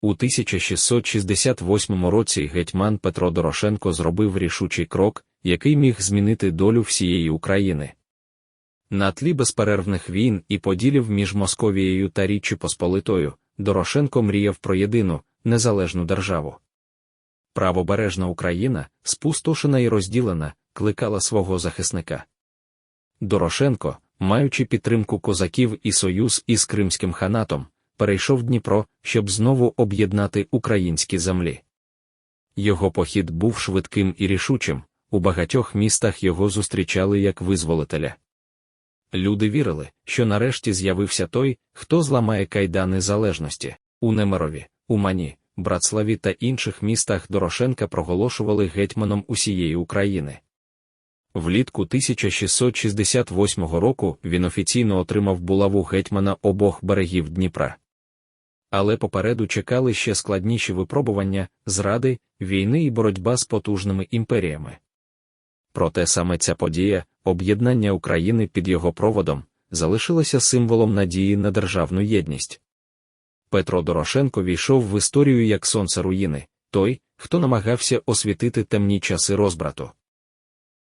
У 1668 році гетьман Петро Дорошенко зробив рішучий крок, який міг змінити долю всієї України. На тлі безперервних війн і поділів між Московією та Річчю Посполитою, Дорошенко мріяв про єдину, незалежну державу. Правобережна Україна, спустошена і розділена, кликала свого захисника. Дорошенко, маючи підтримку козаків і союз із Кримським ханатом, перейшов Дніпро, щоб знову об'єднати українські землі. Його похід був швидким і рішучим, у багатьох містах його зустрічали як визволителя. Люди вірили, що нарешті з'явився той, хто зламає кайдани залежності. У Немерові, Умані, Братславі та інших містах Дорошенка проголошували гетьманом усієї України. Влітку 1668 року він офіційно отримав булаву гетьмана обох берегів Дніпра. Але попереду чекали ще складніші випробування, зради, війни і боротьба з потужними імперіями. Проте саме ця подія, об'єднання України під його проводом, залишилася символом надії на державну єдність. Петро Дорошенко війшов в історію як сонце руїни, той, хто намагався освітити темні часи розбрату.